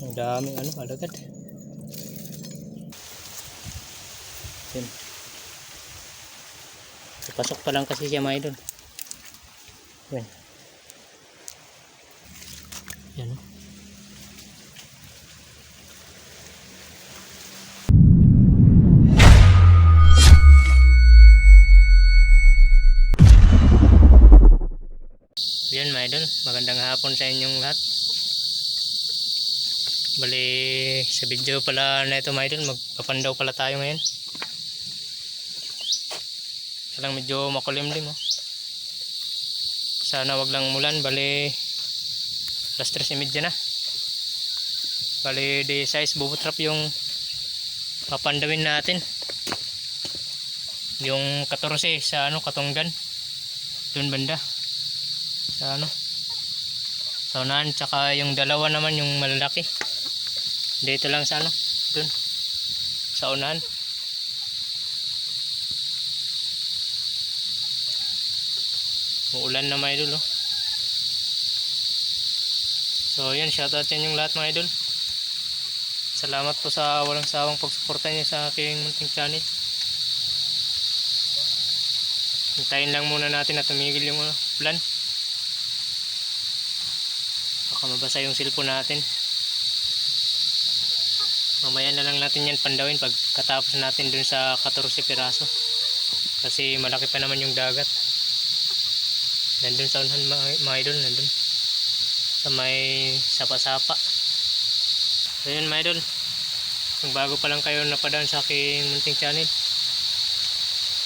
Ang daming ano, alagad. Yun. Pasok pa lang kasi siya mga idol. Yan. Yan. oh. Yan mga idol, magandang hapon sa inyong lahat. Bali, sa video pala na ito mga idol, magpapandaw pala tayo ngayon. Talang medyo makulimlim oh. Sana wag lang mulan, bali alas 3.30 na. Bali, di size bubutrap yung papandawin natin. Yung 14 sa ano, Katunggan. Doon banda sa ano sa unahan tsaka yung dalawa naman yung malalaki dito lang sa ano dun sa unahan. Uulan na mga idol oh. so yan shoutout sa inyong lahat mga idol. Salamat po sa walang sawang pagsuporta niyo sa aking munting channel. Hintayin lang muna natin na tumigil yung uh, ulan. Baka mabasa yung cellphone natin mamaya na lang natin yan pandawin pag katapos natin dun sa 14 piraso. Kasi malaki pa naman yung dagat. Nandun sa unahan mga, idol nandun. Sa may sapa-sapa. So yun mga idol. Kung bago pa lang kayo napadaan sa aking munting channel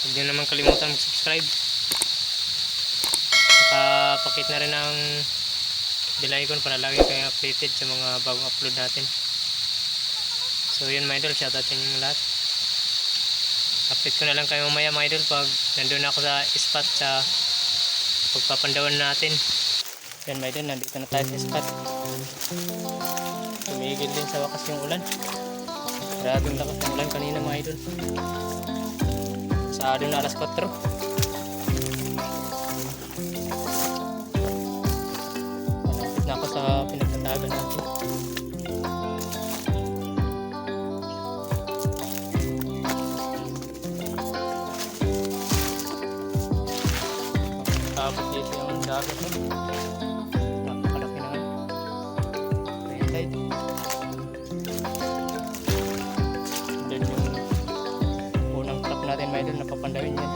huwag nyo naman kalimutan mag subscribe saka pakit na rin ang bell icon para lagi kayo updated sa mga bagong upload natin so yun mga idol shoutout sa inyong lahat. Update ko na lang kayo mamaya mga idol pag nandun ako sa spot sa pagpapandawan natin. Yan mga idol nandito na tayo sa spot. Tumigil din sa wakas yung ulan. Grabing lakas ng ulan kanina mga idol. Sa doon na alas 4 tapos dito yung dagat napakalaki na ayan tayo then yung unang truck natin may doon napapandawin yan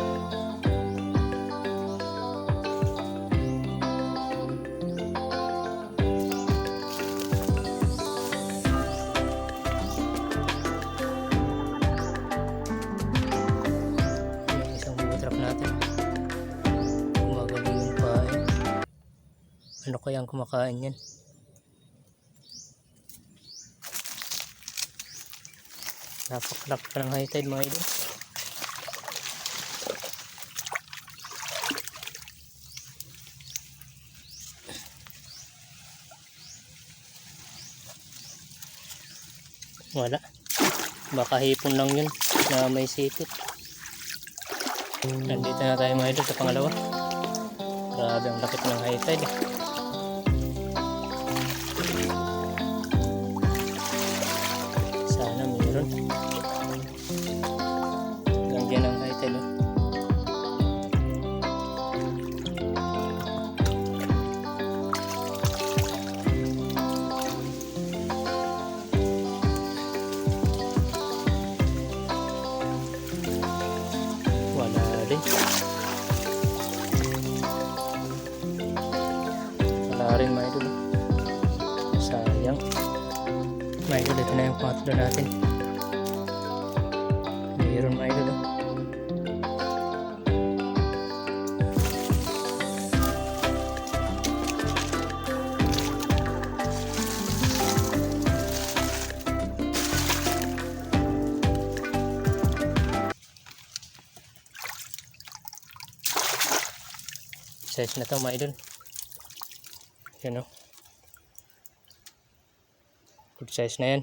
natin ano kayang kumakain yan? Napakalak pa ng high tide mga idol. Wala. Baka hipon lang yun na may sipit. Nandito na tayo mga idol sa pangalawa. Grabe ang lapit ng high tide eh. Hanggang dyan ang tide oh. wala rin. Wala rin mga sayang. Mga idol ito na yung pangatlo natin to mga idol yan o good size na yan.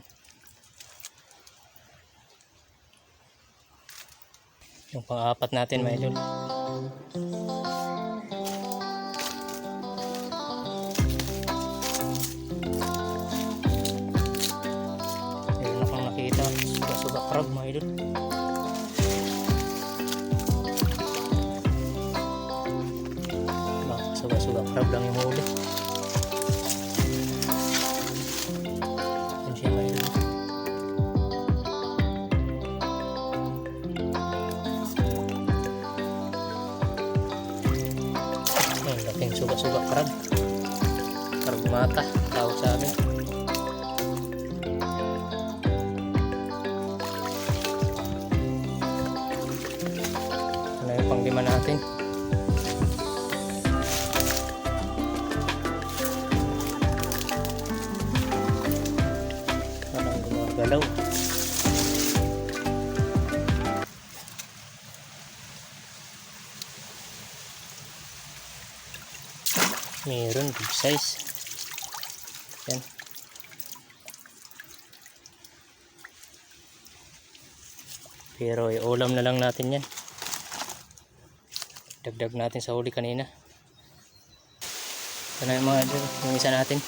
Yung pang-apat natin mga idol meron akong nakita sa subak crab mga idol crab lang yung huli. Ang laking suga-suga crab. Crab mata, tawag sa amin. Gumagalaw. Meron, big size. Yan. Pero i-ulam na lang natin yan. Dagdag natin sa huli kanina. Ito na yung mga yung isa natin.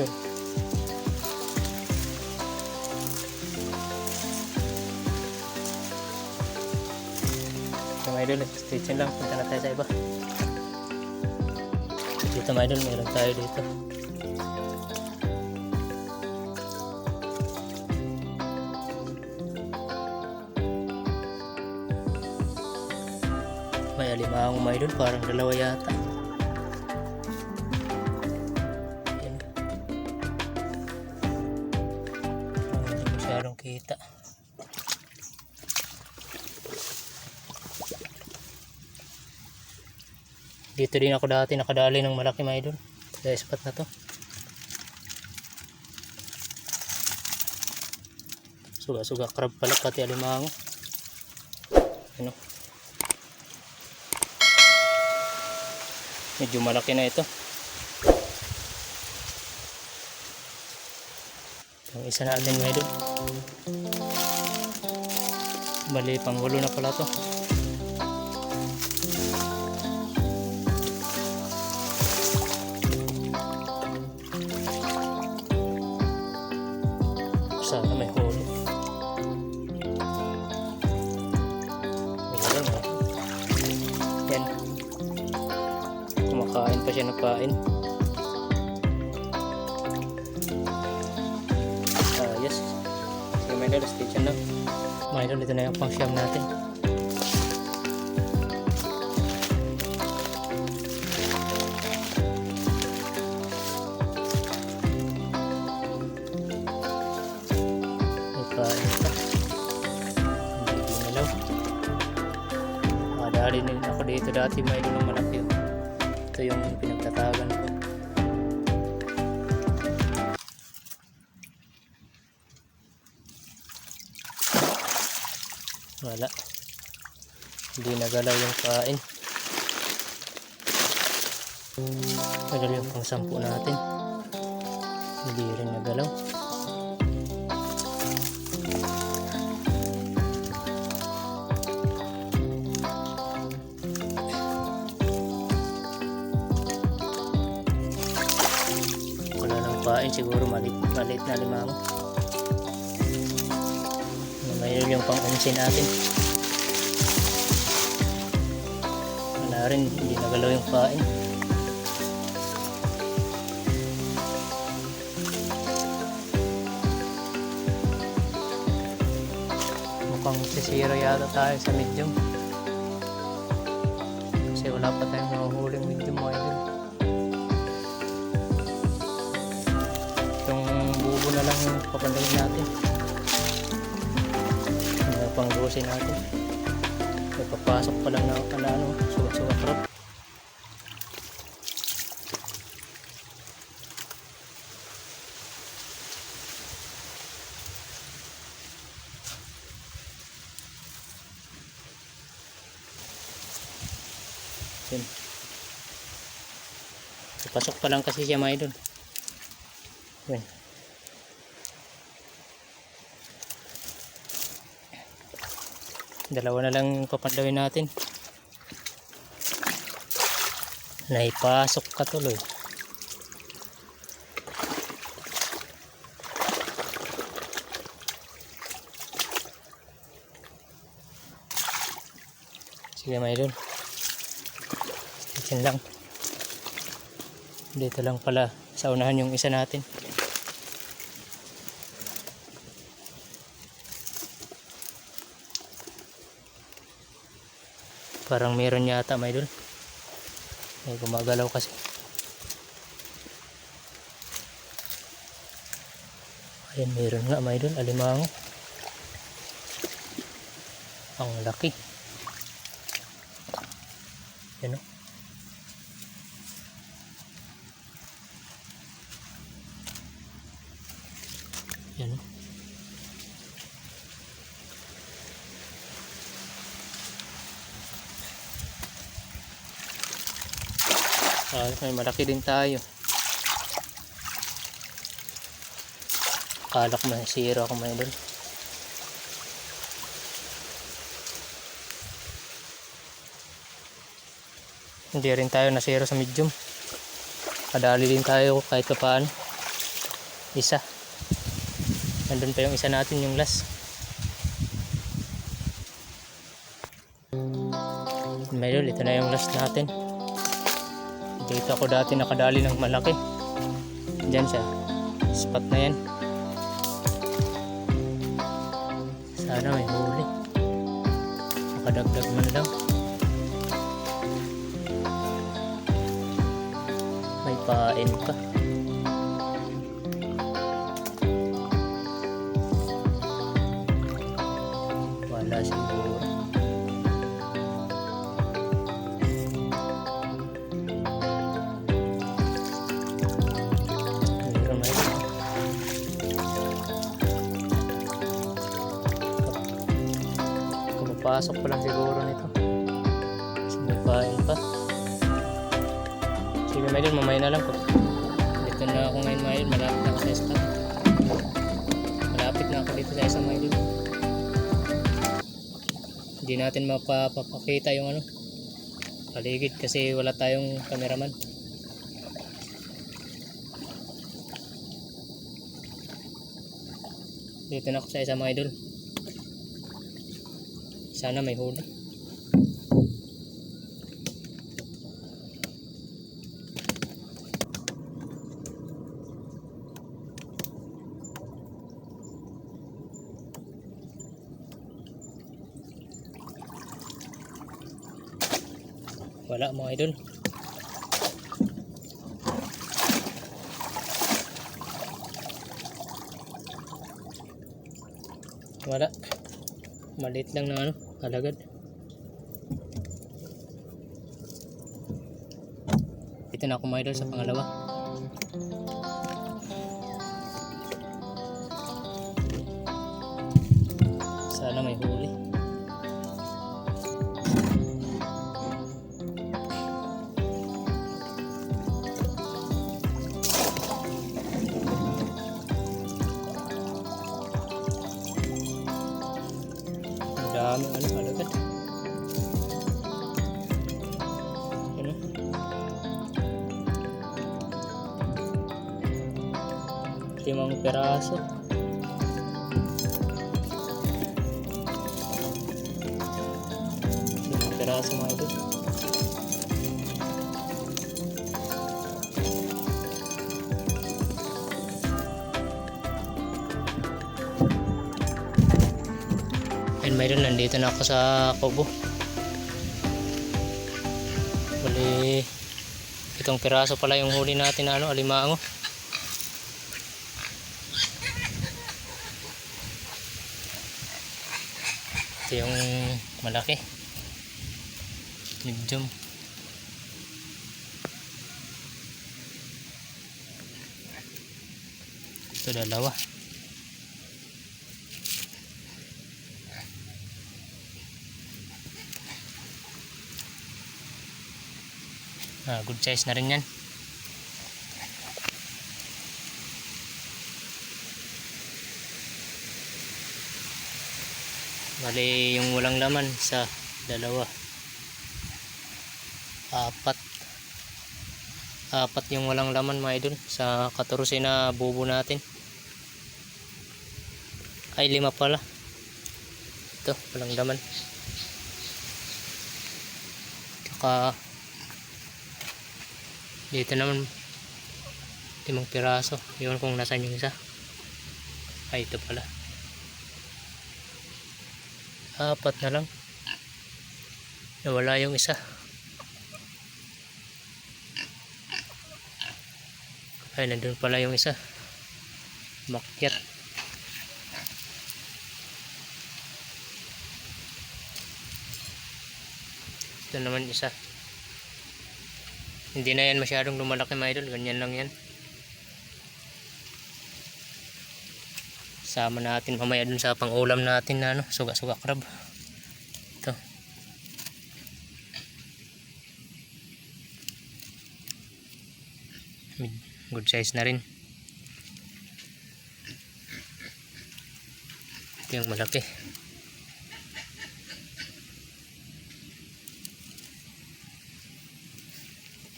Idol. So, mga idol, tuned lang. Punta na tayo sa iba. Dito mga idol, meron tayo dito. May alimahong mga idol, parang dalawa yata. Dito din ako dati nakadali ng malaki mga idol. Sa spot na to. Suga-suga crab pala pati alimango. Ano? Medyo malaki na ito. Yung isa natin mga idol. Bali, panghulo na pala to. Sana may. Meron ha. Yan. Kumakain pa siya ng pain. Ayos. Sige may idol, stay tuned lang. Mga idol, ito na yung pang natin. Madali din ako dito dati may ng malaki. oh. Ito yung pinagtatagan ko. Wala. Hindi nagalaw yung kain. Nagalaw yung pang sampu natin. Hindi rin nagalaw. Pain siguro malit, malit na limango. Mayroon yung pang unsin natin. Wala rin, hindi nagalaw yung pain. Mukhang sisira yata tayo sa medium. Kasi wala pa tayong bubo na lang papandayin natin. Ano pang rosin natin. Nagpapasok pa lang na ano, ano sugat-sugat crab. Yun. Pasok pa lang kasi siya mga idol. Yan. Dalawa na lang papandawin natin. Naipasok ka tuloy. Sige mga idol. Station lang. Dito lang pala sa unahan yung isa natin. Parang meron yata may idol. May gumagalaw kasi. Ayan, meron nga may idol. Alimango. Ang laki. Yan o. Yan o. Ah, may malaki din tayo. Akala ko may zero ako may doon. Hindi rin tayo na zero sa medium. Kadali din tayo kahit pa paano. Isa. Nandun pa yung isa natin yung last. Medyo ito na yung last natin. Dito ako dati nakadali ng malaki. Diyan siya. Spot na yan. Sana may huli. Makadagdag man lang. May pain pa. Pumapasok pa lang siguro nito. Sinipain pa. Sige Maydol, mamaya na lang po. Dito na ako ngayon Maydol, malapit na ako sa spot. Malapit na ako dito sa isang Maydol. Hindi natin mapapakita yung ano, paligid kasi wala tayong cameraman. Dito na ako sa isang mga idol. Sana may huli. Wala mga idol. Wala. Maliit lang na ano, alagad. Dito na ako mga idol sa pangalawa. Sana may huli. Limang peraso. Limang peraso mga idol. Ayun mayroon nandito na ako sa Kobo. Bali itong piraso pala yung huli natin na ano, alimango. Ito yung malaki. Medium. Ito dalawa. Ah, good size na rin yan. Bali, yung walang laman, isa, dalawa, apat. Apat yung walang laman mga idol sa 14 na bubo natin. Ay, lima pala. Ito, walang laman. Tsaka, dito naman, limang piraso. Yun kung nasan yung isa. Ay, ito pala. Apat na lang. Nawala yung isa. Ay, nandun pala yung isa. Makyat. Ito naman isa. Hindi na yan masyadong lumalaki mga idol. Ganyan lang yan. Sama natin mamaya dun sa pang-ulam natin na ano, suga-suga crab. Ito. Mid- Good size na rin. Ito yung malaki.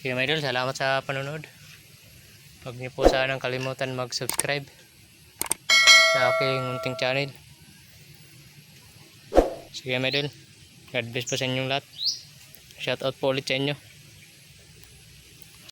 Sige mga idol, salamat sa panonood. Huwag niyo po sanang kalimutan mag-subscribe sa aking munting channel. Sige idol, God bless po sa inyong lahat. Shoutout po ulit sa inyo.